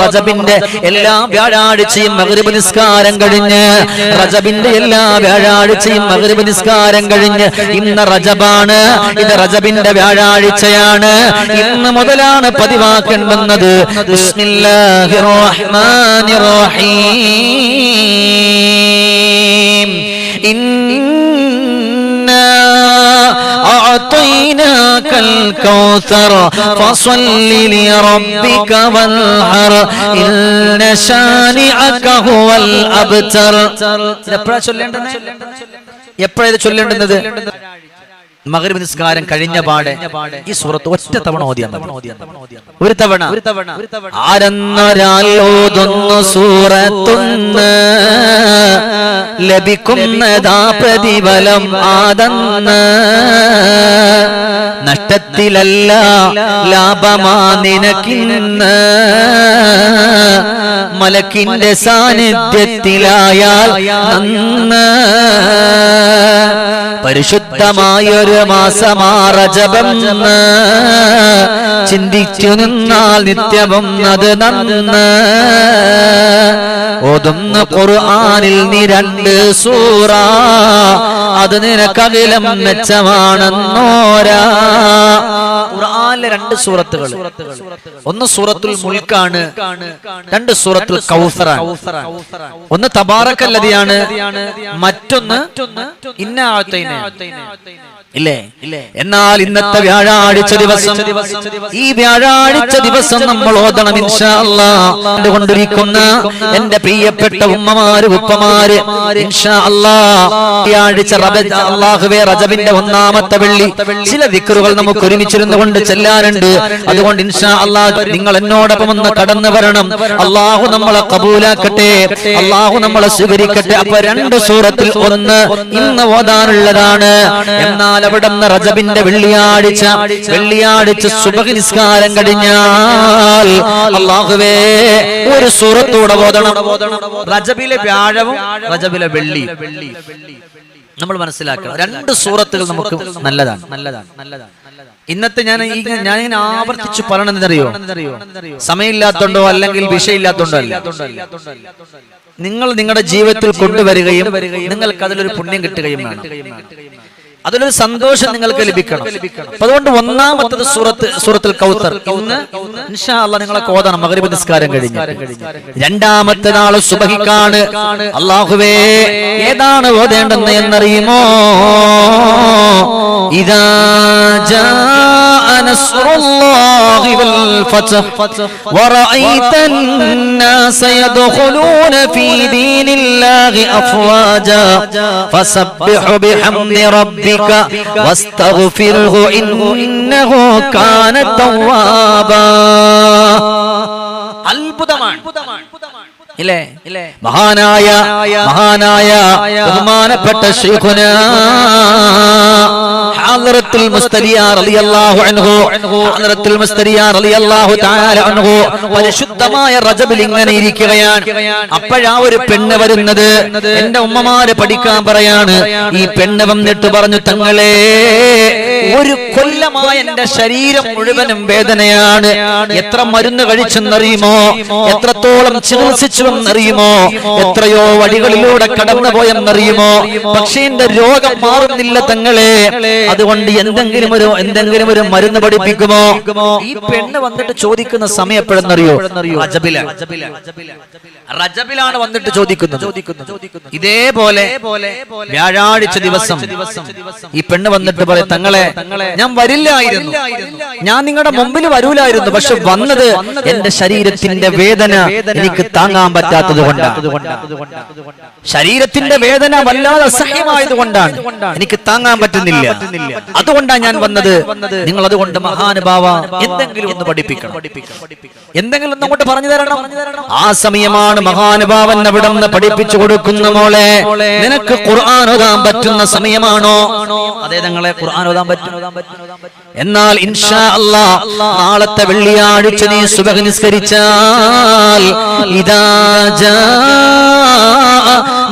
റജബിന്റെ എല്ലാ വ്യാഴാഴ്ചയും മകരബ് നിസ്കാരം കഴിഞ്ഞ് റജബിന്റെ എല്ലാ വ്യാഴാഴ്ചയും മകരബ് നിസ്കാരം കഴിഞ്ഞ് ഇന്ന് റജബാണ്. ഇത് റജബിന്റെ വ്യാഴാഴ്ചയാണ്. ഇന്ന് മുതലാണ് റഹീം. ഇന്നാ أعطيناك الكوثر فصل لربك وانحر إن شانعك هو الأبتر എപ്പോഴാ ചൊല്ലേണ്ടത് മകരബ് നിസ്കാരം കഴിഞ്ഞ പാടെ ഈ സുഹൃത്ത് ഒറ്റ തവണ ഓതിയാൽ. ഒരു തവണ ആരെന്നൊരാലോതൊന്നു സൂറത്തുന്ന് ലഭിക്കുന്നതാ പ്രതിഫലം ആദന്ന് നഷ്ടത്തിലല്ല ലാഭമാ നിനക്കിന്ന്. മലക്കിന്റെ സാന്നിധ്യത്തിലായാൽ നന്ന്. പരിശുദ്ധമായൊരു മാസമാറജപം. ചിന്തിച്ചു നിന്നാൽ നിത്യവും അത് നന്ന്. ഓതുന്ന ഖുർആനിൽ നീ രണ്ട് സൂറ അത് നിനക്കകിലം മെച്ചമാണെന്നോരാ. ഖുർആനിലെ രണ്ട് സൂറത്തുകൾ. ഒന്ന് സൂറത്തുൽ മുൽക്കാണ് രണ്ട് സൂറത്തുൽ കൗസറാണ് ഒന്ന് തബാറക്കല്ലതിയാണ് മറ്റൊന്ന് ഇന്ന ഇല്ലേ? എന്നാൽ ഇന്നത്തെ വ്യാഴാഴ്ച ദിവസം ഈ വ്യാഴാഴ്ച ദിവസം നമ്മൾ ഓതണം കൊണ്ടിരിക്കുന്ന എന്റെ പ്രിയപ്പെട്ട ഉമ്മമാര് ഉപ്പമാര് വ്യാഴാഴ്ച അല്ലാഹുവേ റജബിന്റെ ഒന്നാമത്തെ വെള്ളി. ചില വിക്കറുകൾ നമുക്ക് ഒരുമിച്ചിരുന്നു കൊണ്ട് ചെല്ലാനുണ്ട് അതുകൊണ്ട് ഇൻഷാ അള്ളാഹ് നിങ്ങൾ എന്നോടൊപ്പം ഒന്ന് കടന്നു വരണം. അള്ളാഹു നമ്മളെ കബൂലാക്കട്ടെ. അള്ളാഹു നമ്മളെ സ്വീകരിക്കട്ടെ. അപ്പൊ രണ്ട് സൂറത്തിൽ ഒന്ന് ഇന്ന് ഓതാനുള്ളതാണ്. എന്നാൽ അവിടെ റജബിന്റെ വെള്ളിയാഴ്ച. വെള്ളിയാഴ്ച. സുബഹി നിസ്കാരം കഴിഞ്ഞാൽ അള്ളാഹുവേ ഒരു സൂറത്തൂടെ ഓതണം. റജബിലെ വ്യാഴവും റജബിലെ വെള്ളി. നമ്മൾ മനസ്സിലാക്കണം. രണ്ട് സൂറത്തുകൾ നമുക്ക് നല്ലതാണ്. നല്ലതാണ്. നല്ലതാണ്. ഇന്നത്തെ ഞാൻ ഞാൻ ഇങ്ങനെ ആവർത്തിച്ച് പറയണെന്നറിയോ സമയമില്ലാത്തോണ്ടോ അല്ലെങ്കിൽ വിഷയമില്ലാത്തോണ്ടോ അല്ല. നിങ്ങൾ നിങ്ങളുടെ ജീവിതത്തിൽ കൊണ്ടുവരികയും നിങ്ങൾക്ക് അതിലൊരു പുണ്യം കിട്ടുകയും വേണം അതിലൊരു സന്തോഷം നിങ്ങൾക്ക് ലഭിക്കണം. അതുകൊണ്ട് ഒന്നാമത്തത് സൂറത്ത് സുഹൃത്തിൽ കൗത്തർ. ഇന്ന് നിങ്ങളെ കോതണം മകരീബ് നിസ്കാരം കഴിഞ്ഞു. രണ്ടാമത്തെ നാൾ സുബഹിക്കാണ്. അള്ളാഹുവേ ഏതാണ് ഓതേണ്ടെന്ന് എന്നറിയുമോ? ഇതാ نصر الله والفتح ورأيت الناس يدخلون في دين الله أفواجا فسبح بحمد ربك واستغفره إنه كان توابا അത്ഭുതമാണ് ഇല്ലേ? മഹാനായ മഹാനായ ബഹുമാനപ്പെട്ട ശൈഖുന ഹാദറത്തുൽ മുസ്തരിയാർ റളിയല്ലാഹു അൻഹു. ഹാദറത്തുൽ മുസ്തരിയാർ റളിയല്ലാഹു തആല അൻഹു. പരിശുദ്ധമായ റജബിൽ ഇങ്ങനെ ഇരിക്കുകയാണ്. അപ്പോഴാ ഒരു പെണ്ണ് വരുന്നത്. എന്റെ ഉമ്മമാര് പഠിക്കാൻ പറയാണ്. ഈ പെണ്ണ് വന്നിട്ട് പറഞ്ഞു തങ്ങളെ ഒരു കൊല്ലമായ എന്റെ ശരീരം മുഴുവനും വേദനയാണ്. എത്ര മരുന്ന് കഴിച്ചെന്നറിയുമോ? എത്രത്തോളം ചികിത്സിച്ചുവെന്നറിയുമോ എത്രയോ വഴികളിലൂടെ കടന്നുപോയെന്നറിയുമോ? പക്ഷേ എന്റെ രോഗം മാറുന്നില്ല തങ്ങളെ. അതുകൊണ്ട് എന്തെങ്കിലും ഒരു എന്തെങ്കിലും ഒരു മരുന്ന് പഠിപ്പിക്കുമോ? ഈ പെണ്ണ് വന്നിട്ട് ചോദിക്കുന്ന സമയം എപ്പോഴെന്നറിയോ? റജബിലാണ് റജബിലാണ് വന്നിട്ട് ചോദിക്കുന്നത്. ഇതേപോലെ വ്യാഴാഴ്ച ദിവസം ഈ പെണ്ണ് വന്നിട്ട് പറയും തങ്ങളെ ഞാൻ വരില്ലായിരുന്നു. ഞാൻ നിങ്ങളുടെ മുമ്പിൽ വരൂലായിരുന്നു. പക്ഷെ വന്നത് എന്റെ ശരീരത്തിന്റെ വേദന എനിക്ക് താങ്ങാൻ പറ്റാത്തത് കൊണ്ടാണ് ശരീരത്തിന്റെ വേദന വല്ലാതെ അസഹ്യമായത് കൊണ്ടാണ് എനിക്ക് താങ്ങാൻ പറ്റുന്നില്ല. അതുകൊണ്ടാണ് ഞാൻ വന്നത്. നിങ്ങൾ അതുകൊണ്ട് മഹാനുഭാവ എന്തെങ്കിലും ഒന്ന് പഠിപ്പിക്കണം. എന്തെങ്കിലും ഒന്ന് അങ്ങോട്ട് പറഞ്ഞു തരണം. ആ സമയമാണ് മഹാനുഭാവൻ അവിടെ നിന്ന് പഠിപ്പിച്ചു കൊടുക്കുന്ന മോളെ. നിനക്ക് ഖുർആൻ ഓതാൻ പറ്റുന്ന സമയമാണോ? അതെ ഞങ്ങളെ ഖുർആൻ ഓതാൻ പറ്റും. എന്നാൽ ഇൻഷാ അല്ലാ നാളത്തെ വെള്ളിയാഴ്ച നീ സുബഹ് നിസ്കരിച്ചാൽ ഇതാ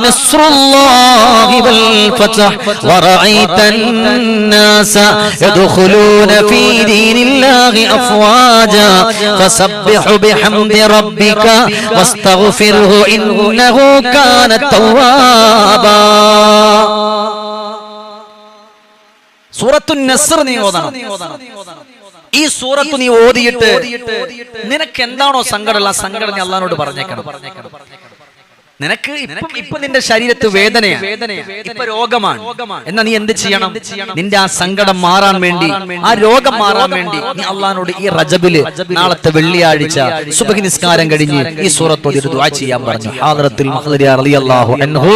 ജാ നസ്റുല്ലാഹി വൽ ഫതഹ് വറഅയ്ത الناس يدخلون في دين الله أفواجا فسبح بحمد ربك واستغفره إنه كان توابا സൂറത്തു നസ്ർ നീ ഓതണം ഈ സൂറത്ത് നീ ഓതിയിട്ട് നിനക്ക് എന്താണോ സങ്കടമുള്ള ആ സങ്കടം നീ അള്ളഹാനോട് പറഞ്ഞേക്കണം നിനക്ക് ഇപ്പൊ നിന്റെ ശരീരത്ത് വേദനയാണ്. ഇപ്പൊ രോഗമാണ്. എന്നാ നീ എന്ത് ചെയ്യണം? നിന്റെ ആ സങ്കടം മാറാൻ വേണ്ടി ആ രോഗം മാറാൻ വേണ്ടി നീ അള്ളഹാനോട് ഈ റജബിൽ നാളത്തെ വെള്ളിയാഴ്ച സുബഹി നിസ്കാരം കഴിഞ്ഞ് ഈ സൂറത്ത് ഓതി ഒരു ദുആ ചെയ്യാൻ പറഞ്ഞു. ഹാദറത്തുൽ മഹ്ദരിയ റളിയല്ലാഹു അൻഹു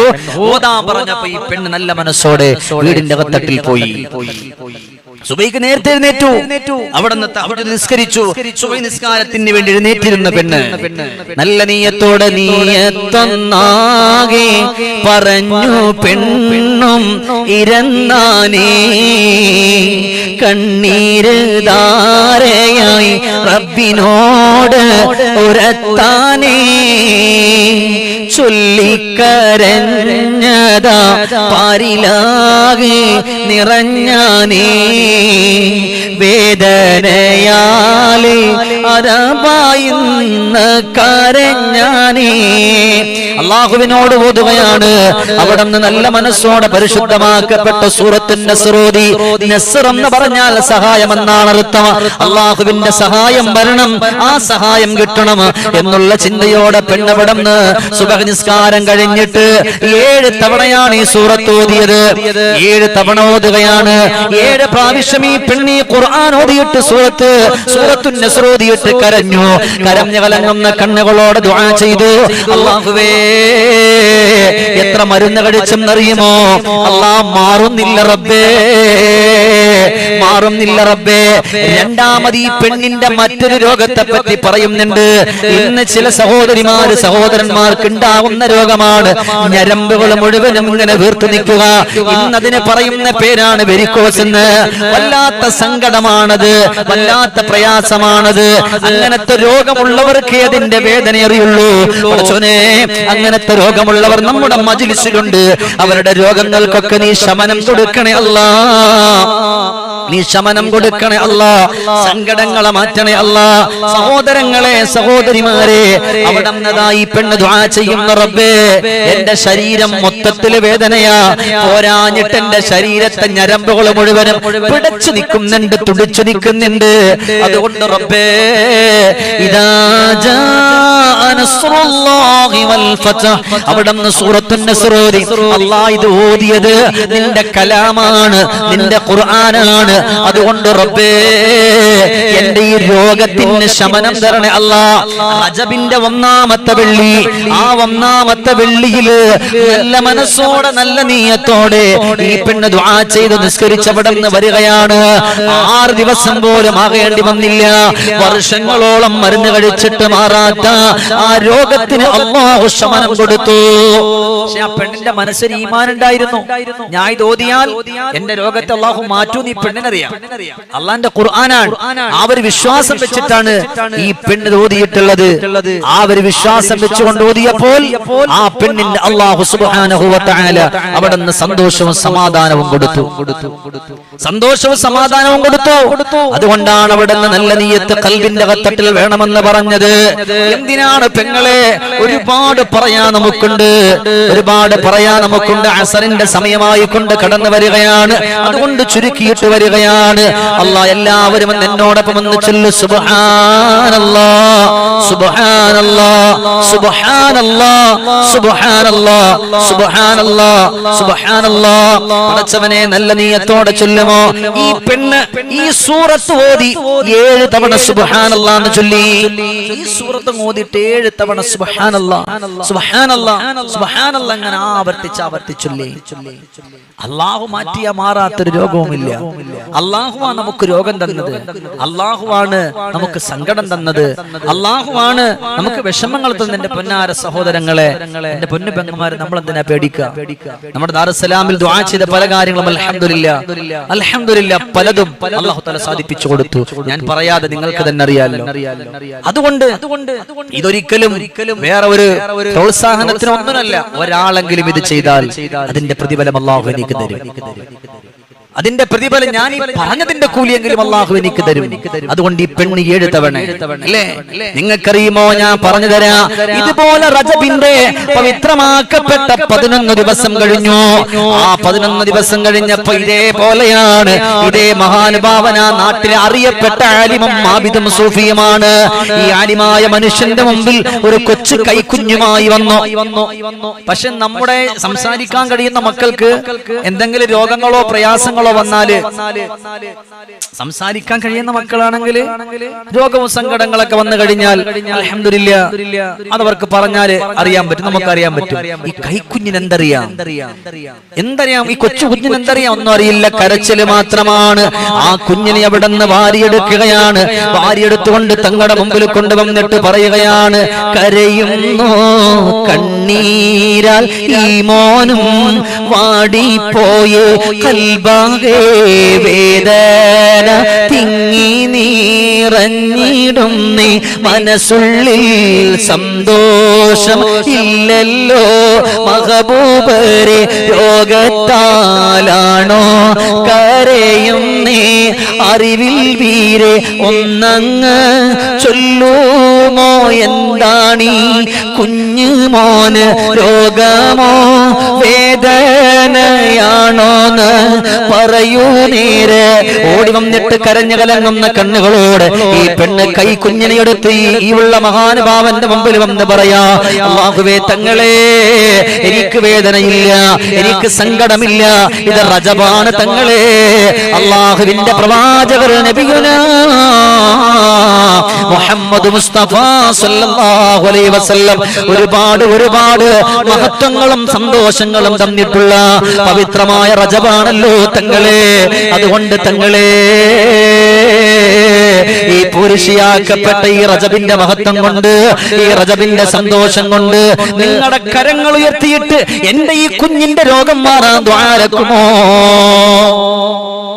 ഓതാൻ പറഞ്ഞപ്പോ ഈ പെണ്ണ് നല്ല മനസ്സോടെ വീടിന്റെ അകത്തട്ടിൽ പോയി. സുബൈക്ക് നേരത്തെ എഴുന്നേറ്റു. അവിടെ നിന്ന് നിസ്കരിച്ചു. സുബൈ നിസ്കാരത്തിന് വേണ്ടി എഴുന്നേറ്റിരുന്ന പെണ്ണ്. നല്ല നീയത്തോടെ നീയത്തൊന്നാകെ പറഞ്ഞു പെണ്ണും ഇരന്നാനേ. കണ്ണീര് ധാരയായി റബ്ബിനോട് ഉരത്താനേ. ചൊല്ലിക്കരഞ്ഞതാ പാരിലാകെ നിറഞ്ഞാനേ. വേദനയാലേ അരവായിന്ന് കരഞ്ഞാനേ. അള്ളാഹുവിനോട് ഓതുകയാണ്. അവിടെ നിന്ന് നല്ല മനസ്സോടെ പരിശുദ്ധമാക്കപ്പെട്ട സൂറത്തിന്റെ സ്രോതി നസ്ർ എന്ന് പറഞ്ഞാൽ സഹായം എന്നാണ് അർത്ഥം. അള്ളാഹുവിന്റെ സഹായം വരണം. ആ സഹായം കിട്ടണം എന്നുള്ള ചിന്തയോടെ പെണ്ണവിടം സുബഹ നിസ്കാരം കഴിഞ്ഞിട്ട് ഏഴ് തവണയാണ് ഈ സൂറത്ത് ഓതിയത്. ഏഴ് തവണ ഓതുകയാണ്. ഏഴ് പ്രാവശ്യം ഈ പെണ്ണി ഖുർആൻ ഓതിയിട്ട് സൂറത്ത് സൂറത്തു നസർ ഓതിയിട്ട് കരഞ്ഞു. കരഞ്ഞു കലങ്ങുന്ന കണ്ണുകളോട് ദുആ ചെയ്തു. അള്ളാഹുവേ എത്ര മരുന്ന് കഴിച്ചെന്നറിയുമോ അള്ളാഹ് മാറുന്നില്ല റബ്ബേ. മാറുന്നില്ല റബ്ബേ. രണ്ടാമത് ഈ പെണ്ണിന്റെ മറ്റൊരു രോഗത്തെ പറ്റി പറയുന്നുണ്ട്. ഇന്ന് ചില സഹോദരിമാര് സഹോദരന്മാർക്ക് ഉണ്ടാവുന്ന രോഗമാണ്. ഞരമ്പുകൾ മുഴുവനും ഇങ്ങനെ വീർത്തു നിൽക്കുക. ഇന്നതിന് പറയുന്ന പേരാണ് വെരിക്കോസ് എന്ന്. വല്ലാത്ത സങ്കടമാണത്. വല്ലാത്ത പ്രയാസമാണത്. അങ്ങനത്തെ രോഗമുള്ളവർക്ക് അതിന്റെ വേദന അറിയുള്ളൂ. അങ്ങനത്തെ രോഗമുള്ളവർ നമ്മുടെ മജിലിസിലുണ്ട്. അവരുടെ രോഗങ്ങൾക്കൊക്കെ നീ ശമനം കൊടുക്കണേ അല്ലാ. നീ ശമനം കൊടുക്കണേ അല്ല. സങ്കടങ്ങളെ മാറ്റണേ അല്ല. സഹോദരങ്ങളെ സഹോദരിമാരെ അവിടെ ഈ പെണ്ണ് ദ്വാ ചെയ്യുന്ന റബ്ബേ. എന്റെ ശരീരം മൊത്തത്തിൽ വേദനയാ. പോരാഞ്ഞിട്ട് എന്റെ ശരീരത്തെ ഞരമ്പുകൾ മുഴുവനും പിടച്ചു നിൽക്കുന്നുണ്ട് തുടിച്ചു നിൽക്കുന്നുണ്ട്. അതുകൊണ്ട് റബ്ബേ ഇതാ ജാ നസ്റുല്ലാഹി വൽ ഫതഹ്. അവിടെ നിന്ന് സൂറത്തുൻ നസ്ർ ഓതി അല്ലാഹ് ഇത് ഓതിയത് നിന്റെ കലാമാണ് നിന്റെ ഖുർആനാണ്. അതുകൊണ്ട് റബ്ബേ എന്റെ ഈ രോഗത്തിന് ശമനം തരണേ അല്ല. അജബിന്റെ ഒന്നാമത്തെ വെള്ളി. ആ ഒന്നാമത്തെ വെള്ളിയിൽ നല്ല മനസ്സോടെ നല്ല നീയത്തോടെ ഈ പെണ്ണ് ദുആ ചെയ്ത് നിസ്കരിച്ചവിടെ നിന്ന് വരികയാണ്. ആറ് ദിവസം പോലും ആകേണ്ടി വന്നില്ല. വർഷങ്ങളോളം മരുന്ന് കഴിച്ചിട്ട് മാറാത്ത ആ രോഗത്തിന് അല്ലാഹു ശമനം കൊടുത്തു. പക്ഷെ ആ പെണ്ണിന്റെ മനസ്സിൽ ഈമാൻ ഉണ്ടായിരുന്നു. ഞാൻ ഇത് ഓതിയാൽ എന്റെ രോഗത്തെ അള്ളാഹു മാറ്റൂ നീ പെണ്ണിനറിയാം. അള്ളാന്റെ ഖുർആനാണ്. ആ ഒരു വിശ്വാസം വെച്ചിട്ടാണ് ഈ പെണ്ണ് ഓതിയിട്ടുള്ളത്. ആ ഒരു വിശ്വാസം വെച്ചുകൊണ്ട് ഓതിയപ്പോൾ ആ പെണ്ണിന്റെ അള്ളാഹു സുബാനഹുല അവിടെ നിന്ന് സന്തോഷവും സമാധാനവും കൊടുത്തു. സന്തോഷവും സമാധാനവും കൊടുത്തു. അതുകൊണ്ടാണ് അവിടെ നിന്ന് നല്ല നീയത്ത് കൽവിന്റെ കത്തട്ടിൽ വേണമെന്ന് പറഞ്ഞത്. എന്തിനാണ് പെങ്ങളെ ഒരുപാട് പറയാൻ നമുക്കുണ്ട്. ഒരുപാട് പറയാൻ നമുക്കുണ്ട്. അസറിന്റെ സമയമായി കൊണ്ട് കടന്നു വരികയാണ്. അതുകൊണ്ട് ചുരുക്കിയിട്ട് വരികയാണ്. അല്ല എല്ലാവരും ഒന്ന് എന്നോടൊപ്പം ഒന്ന് ചൊല്ലു. സുബ്ഹാനല്ലാ സുബ്ഹാനല്ലാ സുബ്ഹാനല്ലാ സുബ്ഹാനല്ലാ സുബ്ഹാനല്ലാ സുബ്ഹാനല്ലാ. പടച്ചവനെ നല്ല നീയത്തോടെ ചൊല്ലുമോ? ഈ പെണ്ണ് ഈ സൂറത്ത് ഓതി ഏഴ് തവണ സുബഹാനല്ലാ എന്ന് ചൊല്ലി. ഈ സൂറത്ത് ഓതിയിട്ട് ഏഴ് തവണ സുബഹാനല്ലാ സുബഹാനല്ലാ സുബ്ഹാനല്ലാ അങ്ങനെ ആവർത്തിച്ച് ആവർത്തിച്ചൊല്ലി അള്ളാഹു മാറ്റിയ മാറാത്തൊരു രോഗവുമില്ല. അള്ളാഹുവാ നമുക്ക് രോഗം തന്നത്. അള്ളാഹുവാണ് നമുക്ക് സങ്കടം തന്നത്. അള്ളാഹുവാണ് നമുക്ക് വിഷമങ്ങൾ തന്നത്. എന്റെ പൊന്നാര സഹോദരങ്ങളെ എന്റെ പൊന്നു പെങ്ങന്മാരെ നമ്മൾ എന്തിനാ പേടിക്കുക? നമ്മുടെ ദാറുസലാമിൽ ദുആ ചെയ്ത പല കാര്യങ്ങളും അൽഹംദുലില്ല. അൽഹംദുലില്ല പലതും അല്ലാഹു തആല സാധിപ്പിച്ചു കൊടുത്തു. ഞാൻ പറയാതെ നിങ്ങൾക്ക് തന്നെ അറിയാലോ. അതുകൊണ്ട് ഇതൊരിക്കലും വേറെ ഒരു പ്രോത്സാഹനത്തിനൊന്നുമല്ല. ഒരാളെങ്കിലും ഇത് ചെയ്താൽ അതിന്റെ പ്രതിഫലം അള്ളാഹു എനിക്ക് തരും. അതിന്റെ പ്രതിഫലം ഞാൻ ഈ പറഞ്ഞതിന്റെ കൂലിയെങ്കിലും അള്ളാഹു എനിക്ക് തരും. അതുകൊണ്ട് ഈ പെണ്ണ് ഏഴ് തവണ. അല്ലേ? നിങ്ങൾക്കറിയുമോ? ഞാൻ പറഞ്ഞു തരാ. ഇതുപോലെ റജബിന്റെ പവിത്രമാക്കപ്പെട്ട പതിനൊന്ന് ദിവസം കഴിഞ്ഞു. ആ പതിനൊന്ന് ദിവസം കഴിഞ്ഞപ്പോ ഇതേപോലെയാണ്. ഇതേ മഹാനുഭാവന നാട്ടിലെ അറിയപ്പെട്ട ആലിമും ആബിദും സൂഫിയുമാണ്. ഈ ആലിമായ മനുഷ്യന്റെ മുമ്പിൽ ഒരു കൊച്ചു കൈക്കുഞ്ഞുമായി വന്നു. പക്ഷെ നമ്മുടെ സംസാരിക്കാൻ കഴിയുന്ന മക്കൾക്ക് എന്തെങ്കിലും രോഗങ്ങളോ പ്രയാസങ്ങളോ വന്നാൽ സംസാരിക്കാൻ കഴിയുന്ന മക്കളാണെങ്കിൽ രോഗവും സങ്കടങ്ങളൊക്കെ വന്നു കഴിഞ്ഞാൽ അതവർക്ക് പറഞ്ഞാൽ അറിയാൻ പറ്റും നമുക്ക് അറിയാൻ പറ്റും. ഈ കൈക്കുഞ്ഞിന് എന്തറിയാം? എന്തറിയാം? ഈ കൊച്ചു കുഞ്ഞിന് എന്തറിയാം? ഒന്നും അറിയില്ല കരച്ചിൽ മാത്രമാണ്. ആ കുഞ്ഞിനെ അവിടെ നിന്ന് വാരിയെടുക്കുകയാണ്. വാരിയെടുത്തുകൊണ്ട് തങ്ങളുടെ മുമ്പിൽ കൊണ്ടുവന്നിട്ട് പറയുകയാണ് കരയുന്നു കണ്ണീരാൽ ഈ മോനും വാടിപ്പോയി വേദന തിങ്ങി നീറഞ്ഞിടും നീ മനസ്സുള്ളിൽ സന്തോഷം ഇല്ലല്ലോ മഹബൂബരെ രോഗത്താലാണോ? കരയും നീ അറിവിൽ വീരെ ഒന്നങ്ങ് ചൊല്ലുമോ എന്താണീ കുഞ്ഞു മോന് രോഗമോ? വേദനയാണോന്ന് പറയൂ നേരെ. ഓടി വന്നിട്ട് കരഞ്ഞു കലങ്ങുന്ന കണ്ണുകളോട് ഈ പെണ്ണ് കൈ കുഞ്ഞിനെ എടുത്ത് ഈ- ഉള്ള മഹാനുഭാവന്റെ മുമ്പിൽ വന്ന് പറയാ അള്ളാഹുവേ തങ്ങളെ എനിക്ക് വേദനയില്ല എനിക്ക് സങ്കടമില്ല ഇത് റജബാണ് തങ്ങളെ. അള്ളാഹുവിന്റെ പ്രവാചകർ മുഹമ്മദ് മുസ്തഫ സല്ലല്ലാഹു അലൈഹി വസല്ലം ഒരുപാട് ഒരുപാട് മഹത്വങ്ങളും സന്തോഷങ്ങളും തന്നിട്ടുള്ള പവിത്രമായ റജബാണല്ലോ തങ്ങളെ. അതുകൊണ്ട് തങ്ങളെ ഈ പുരുഷിയാക്കപ്പെട്ട ഈ റജബിന്റെ മഹത്വം കൊണ്ട് ഈ റജബിന്റെ സന്തോഷം കൊണ്ട് നിങ്ങളുടെ കരങ്ങൾ ഉയർത്തിയിട്ട് എന്റെ ഈ കുഞ്ഞിന്റെ രോഗം മാറാൻ ദ്വാരക്കുമോ?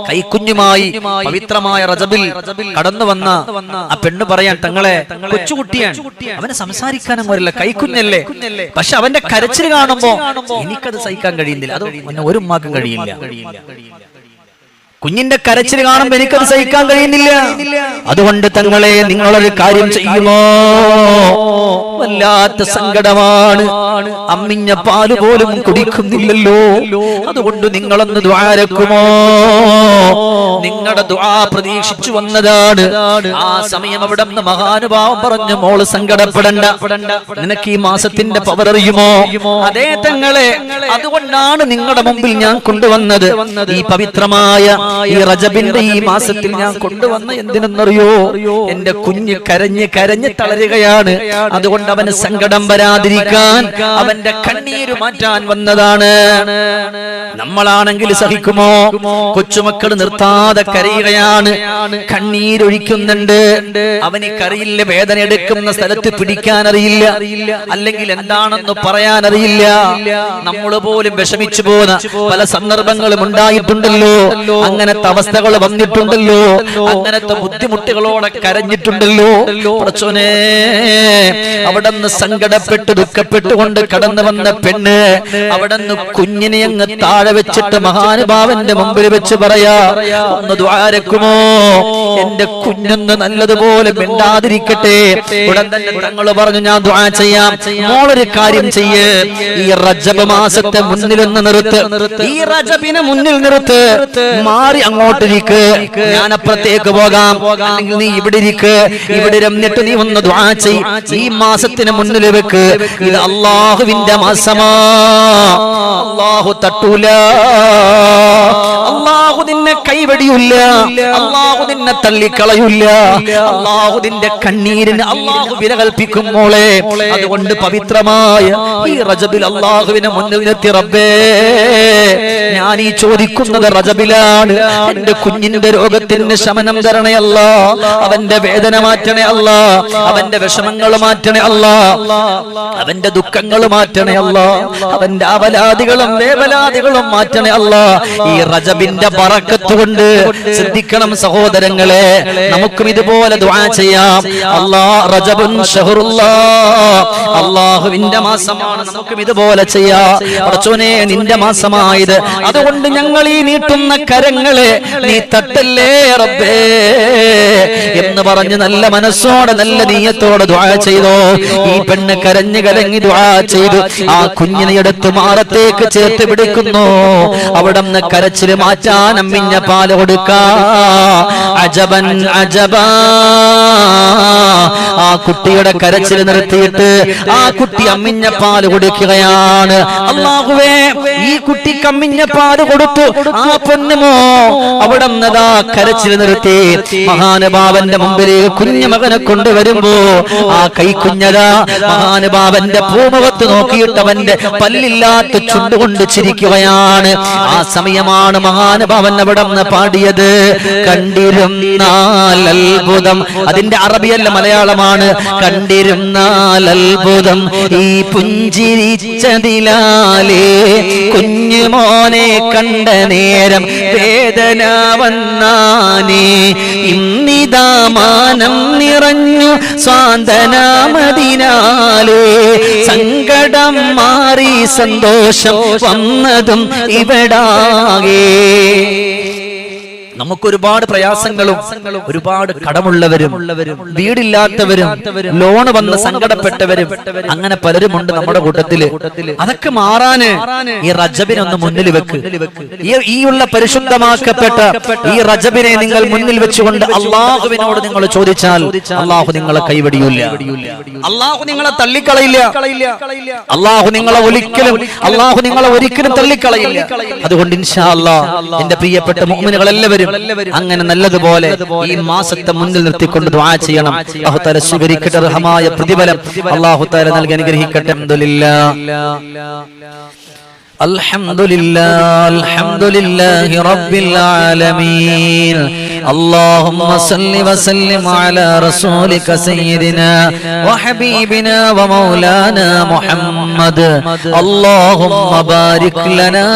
കൈക്കുഞ്ഞുമായി പവിത്രമായ റജബിൽ കടന്നു വന്ന ആ പെണ്ണ് പറയാൻ തങ്ങളെ കൊച്ചുകുട്ടിയാണ്. അവനെ സംസാരിക്കാനും വരില്ല കൈക്കുഞ്ഞല്ലേ? പക്ഷെ അവന്റെ കരച്ചിൽ കാണുമ്പോ എനിക്കത് സഹിക്കാൻ കഴിയുന്നില്ല. അത് ഒരു ഉമ്മാക്കും കഴിയില്ല. കുഞ്ഞിന്റെ കരച്ചിൽ കാണുമ്പോ എനിക്കത് സഹിക്കാൻ കഴിയുന്നില്ല. അതുകൊണ്ട് തങ്ങളെ നിങ്ങളൊരു കാര്യം ചെയ്യുമോ? വല്ലാത്ത സങ്കടമാണ്. അമ്മിഞ്ഞ പാൽ പോലും കുടിക്കുന്നില്ലല്ലോ. അതുകൊണ്ട് നിങ്ങളൊന്ന് ദ്വാരക്കുമോ? നിങ്ങളുടെ ദ്വാ പ്രതീക്ഷിച്ചു വന്നതാണ്. ആ സമയം അവിടെ നിന്ന് മഹാനുഭാവം പറഞ്ഞു മോൾ സങ്കടപ്പെടണ്ട. നിനക്ക് ഈ മാസത്തിന്റെ പവർ അറിയുമോ? അതേ തങ്ങളെ അതുകൊണ്ടാണ് നിങ്ങളുടെ മുമ്പിൽ ഞാൻ കൊണ്ടുവന്നത്. ഈ പവിത്രമായ ഈ റജബിന്റെ ഈ മാസത്തിൽ ഞാൻ കൊണ്ടുവന്ന എന്തിനെന്നറിയോ? എന്റെ കുഞ്ഞ് കരഞ്ഞ് കരഞ്ഞ് തളരുകയാണ്. അതുകൊണ്ട് അവന് സങ്കടം വരാതിരിക്കാൻ അവന്റെ കണ്ണീര് മാറ്റാൻ വന്നതാണ്. നമ്മളാണെങ്കിൽ സഹിക്കുമോ? കൊച്ചുമക്കൾ നിർത്താതെ കരയുകയാണ്. കണ്ണീരൊഴിക്കുന്നുണ്ട്. അവന് കറിയില്ല വേദന എടുക്കുന്ന സ്ഥലത്ത് പിടിക്കാൻ അറിയില്ല അല്ലെങ്കിൽ എന്താണെന്ന് പറയാൻ അറിയില്ല നമ്മൾ പോലും വിഷമിച്ചു പോകുന്ന പല സന്ദർഭങ്ങളും ഉണ്ടായിട്ടുണ്ടല്ലോ. അങ്ങനത്തെ അവസ്ഥകൾ വന്നിട്ടുണ്ടല്ലോ. അങ്ങനത്തെ ബുദ്ധിമുട്ടുകളോടെ കരഞ്ഞിട്ടുണ്ടല്ലോ. പ്രച്ചോനെ അവിടെ നിന്ന് സങ്കടപ്പെട്ട് ദുഃഖപ്പെട്ടുകൊണ്ട് കടന്നു വന്ന പെണ്ണ് അവിടെ നിന്ന് കുഞ്ഞിനെ അങ്ങ് താഴെ വെച്ചിട്ട് മഹാനുഭാവന്റെ മുമ്പിൽ വെച്ച് പറയാ ഒന്ന് ദ്വാരക്കുമോ? എന്റെ കുഞ്ഞൊന്ന് നല്ലതുപോലെ മിണ്ടാതിരിക്കട്ടെ. ഉടൻ തന്നെ തങ്ങൾ പറഞ്ഞു ഞാൻ ദ്വാ ചെയ്യാം. മോളൊരു കാര്യം ചെയ്യ്. ഈ റജബ് മാസത്തെ മുന്നിലൊന്ന് നിർത്ത്. ഈ റജബിനെ മുന്നിൽ നിർത്ത്. മാറി അങ്ങോട്ടിരിക്ക്. ഞാൻ അപ്പുറത്തേക്ക് പോകാം. അല്ലെങ്കിൽ നീ ഇവിടെ ഇരിക്ക്. ഇവിടെ രംന്നിട്ട് നീ ഒന്ന് ദ്വാ ചെയ്. ഈ മാസത്തിന് മുന്നിൽ വെക്ക്. ഇത് അള്ളാഹുവിന്റെ മാസമാ. അള്ളാഹു തട്ടൂല. അള്ളാഹു നിന്നെ കൈവടിയില്ല. അള്ളാഹു നിന്നെ തള്ളിക്കളയില്ല. അള്ളാഹു നിന്റെ കണ്ണീരിന് അള്ളാഹു വില കൽപ്പിക്കും മോളെ. അതുകൊണ്ട് പവിത്രമായ ഈ റജബിൽ അള്ളാഹുവിനെ മുന്നിൽ നിർത്തി റബ്ബേ. ഞാൻ ഈ ചോദിക്കുന്നത് റജബിലാണ്. എന്റെ കുഞ്ഞിന്റെ രോഗത്തിന് ശമനം തരണേ അല്ല. അവന്റെ വേദന മാറ്റണേ അല്ല. അവന്റെ വിഷമങ്ങൾ മാറ്റണേ അല്ല. അവന്റെ ദുഃഖങ്ങൾ മാറ്റണേ അല്ല. അവന്റെ അവലാദികളും വേവലാദികളും മാറ്റണേ അല്ല. ഈ റജബിന്റെ പറക്കത്ത് കൊണ്ട് ശ്രദ്ധിക്കണം സഹോദരങ്ങളെ. നമുക്കും ഇതുപോലെ ദുആ ചെയ്യാം. അല്ലാ റജബുൻ ഷഹറുല്ലാ. അള്ളാഹുവിന്റെ മാസമാണ്. നമുക്കും ഇതുപോലെ ചെയ്യാം. നിന്റെ മാസമായത്. അതുകൊണ്ട് ഞങ്ങൾ ഈ നീട്ടുന്ന കരങ്ങളെ നീ തട്ടല്ലേ റബ്ബേ എന്ന് പറഞ്ഞ് നല്ല മനസ്സോടെ നല്ല നീയത്തോടെ ദുആ ചെയ്തോ. ഈ പെണ്ണ് കരഞ്ഞു കലങ്ങി ദുആ ചെയ്തു. ആ കുഞ്ഞിനെ എടുത്ത് മാറത്തേക്ക് ചേർത്ത് പിടിക്കുന്നു. അവിടെ നിന്ന് കരച്ചിൽ മാറ്റാൻ അമ്മിഞ്ഞ പാൽ കൊടുക്കാ. അജബൻ അജബാ. ആ കുട്ടിയുടെ കരച്ചിൽ നിർത്തിയിട്ട് ആ കുട്ടി അമ്മിഞ്ഞ പാൽ കൊടുക്കുകയാണ്. അള്ളാഹുവേ ഈ കുട്ടി കമ്മിഞ്ഞ പാൽ കൊടുത്തു. ആ പൊന്നുമോ അവിടെ നിന്നതാ കരച്ചിൽ നിർത്തി. മഹാനുഭാവന്റെ മുമ്പിലേക്ക് കുഞ്ഞു മകനെ കൊണ്ടുവരുമ്പോ ആ കൈക്കുഞ്ഞതാ മഹാനുഭാവന്റെ പൂമുഖത്ത് നോക്കിയിട്ട് അവന്റെ പല്ലില്ലാത്ത ചുണ്ടുകൊണ്ട് ചിരിക്കുകയാണ്. ആ സമയമാണ് മഹാനുഭാവൻ അവിടെ നിന്ന് പാടിയത്. കണ്ടിരുന്നാൽ അത്ഭുതം അതിന്റെ അറബിയല്ല മലയാളമാണ് കണ്ടിരുന്നാൽ അത്ഭുതം ഈ പുഞ്ചിരിച്ചതിലാലേ. കുഞ്ഞുമോനെ കണ്ട നേരം വേദന വന്നാനേ. ഇന്നിതാ മാനം നിറഞ്ഞു സ്വാന്തനാമതിനാലേ. സങ്കടം മാറി സന്തോഷം വന്നതും ഇവിടാകേ. നമുക്ക് ഒരുപാട് പ്രയാസങ്ങളും ഒരുപാട് കടമുള്ളവരും വീടില്ലാത്തവരും ലോണ് വന്ന് സങ്കടപ്പെട്ടവരും അങ്ങനെ പലരുമുണ്ട് നമ്മുടെ കൂട്ടത്തിൽ. അതൊക്കെ മാറാന് ഈ റജബിനൊന്ന് മുന്നിൽ വെക്ക്. ഈ- ഉള്ള പരിശുദ്ധമാക്കപ്പെട്ട ഈ റജബിനെ നിങ്ങൾ മുന്നിൽ വെച്ചുകൊണ്ട് അള്ളാഹുവിനോട് നിങ്ങൾ ചോദിച്ചാൽ അള്ളാഹു നിങ്ങളെ കൈവടിയില്ല. അള്ളാഹു നിങ്ങളെ തള്ളിക്കളയില്ല. അള്ളാഹു നിങ്ങളെ ഒരിക്കലും അള്ളാഹു നിങ്ങളെ ഒരിക്കലും തള്ളിക്കളയില്ല. അതുകൊണ്ട് ഇൻഷാ അള്ളാഹ് എന്റെ പ്രിയപ്പെട്ട മുഹമ്മിനുകളെല്ലാവരും അങ്ങനെ നല്ലതുപോലെ ഈ മാസത്തെ മുന്നിൽ നിർത്തിക്കൊണ്ട് ദുആ ചെയ്യണം. അല്ലാഹു തആല സ്വീകരിക്കട്ടെ റഹമായ പ്രതിഫലം. അല്ലാഹു തആല നൽകി അനുഗ്രഹിക്കട്ടെ. الحمد لله الحمد لله رب العالمين اللهم صل وسلم على رسولك سيدنا وحبيبنا ومولانا محمد اللهم بارك لنا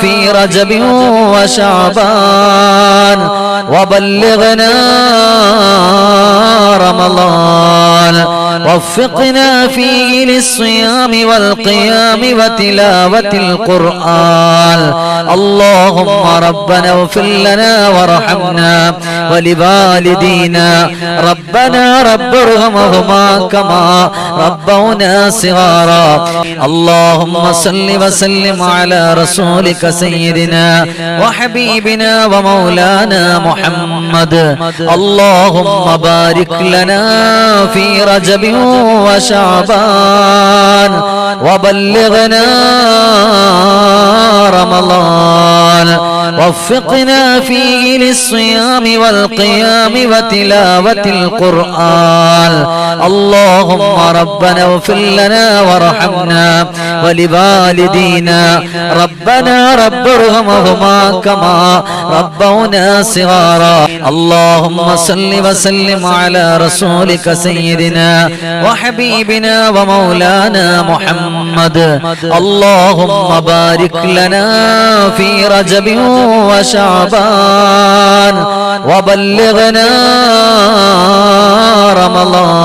في رجب وشعبان وبلغنا رمضان وفقنا فيه للصيام والقيام وتلاوة القرآن اللهم ربنا اغفر لنا وارحمنا ولوالدينا ربنا رب ارحمهما كما ربونا صغارا اللهم صل وسلم على رسولك سيدنا وحبيبنا ومولانا محمد اللهم بارك لنا في رجب وشعبان. وبلغنا رمضان. وفقنا فيه للصيام والقيام وتلاوة القرآن اللهم ربنا اغفر لنا وارحمنا ولوالدينا ربنا رب ارحمهما كما ربونا صغارا اللهم صل وسلم على رسولك سيدنا وحبيبنا ومولانا محمد اللهم بارك لنا في رجب وشعبان وبلغنا رمضان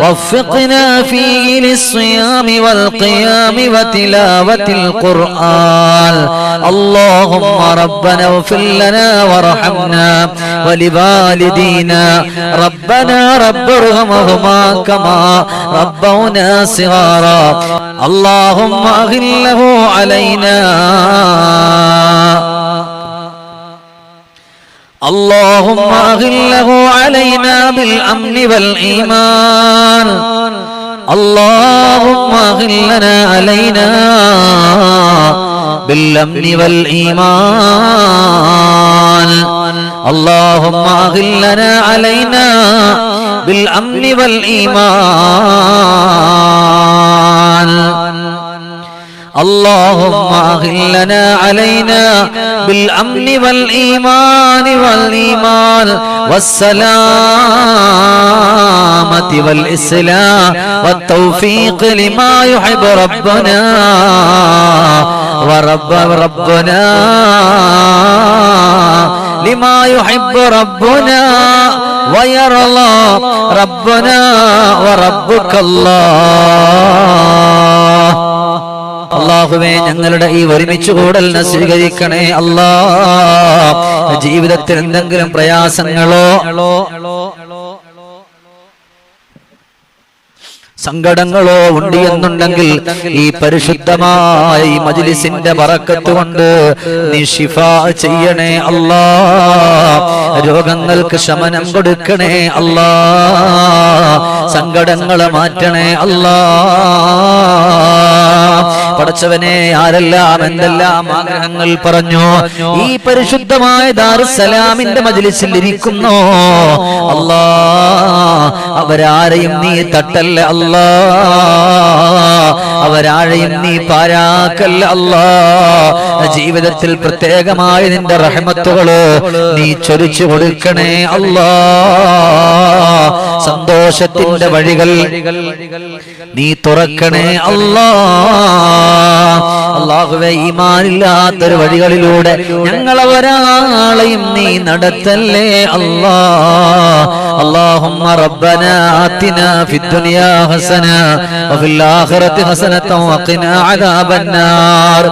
وفقنا فيه للصيام والقيام وتلاوة القرآن. اللهم ربنا اغفر لنا وارحمنا ولوالدينا. ربنا رب ارحمهما كما ربونا صغارا. اللهم أغله علينا. اللهم أغله علينا بالأمن والإيمان. اللهم أغلنا علينا بالأمن والإيمان. اللهم أغلنا علينا بالأمن والإيمان. اللهم أغلنا علينا بالأمن والإيمان والإيمان والسلامة والإسلام والتوفيق لما يحب ربنا ورب ربنا لما يحب ربنا ويرضى ربنا وربك الله അള്ളാഹുവേ ഞങ്ങളുടെ ഈ ഒരുമിച്ച് കൂടലിനെ സ്വീകരിക്കണേ അല്ലാ. ജീവിതത്തിൽ എന്തെങ്കിലും പ്രയാസങ്ങളോ സങ്കടങ്ങളോ ഉണ്ട് എന്നുണ്ടെങ്കിൽ ഈ പരിശുദ്ധമായ ഈ മജ്ലിസിന്റെ പറക്കത്ത് കൊണ്ട് നീ ശിഫ ചെയ്യണേ അല്ലാ. രോഗങ്ങൾക്ക് ശമനം കൊടുക്കണേ അല്ലാ. സങ്കടങ്ങളെ മാറ്റണേ അല്ലാ. പടച്ചവനെ ആരെല്ലാം എന്തെല്ലാം ആഗ്രഹങ്ങൾ പറഞ്ഞു? ഈ പരിശുദ്ധമായ ദാറുസലാമിന്റെ മജ്ലിസിൽ ഇരിക്കുന്നു? അല്ലാ അവരാരെയും നീ തട്ടല്ല? അല്ലാ അവരാരെയും നീ പാരാക്കല്ല അല്ലാ. ജീവിതത്തിൽ പ്രത്യേകമായി നിന്റെ റഹമത്തുകൾ നീ ചൊരിച്ചു കൊടുക്കണേ അല്ലാ. സന്തോഷത്തിന്റെ വഴികൾ നീ തുറക്കണേ അല്ലാ. അള്ളാഹുവെ ഈമാനില്ലാത്തൊരു വഴികളിലൂടെ ഞങ്ങളെ ഒരാളെയും നീ നടത്തല്ലേ അല്ലാ اللهم ربنا آتنا في الدنيا حسنة وفي الآخرة حسنة وقنا عذاب النار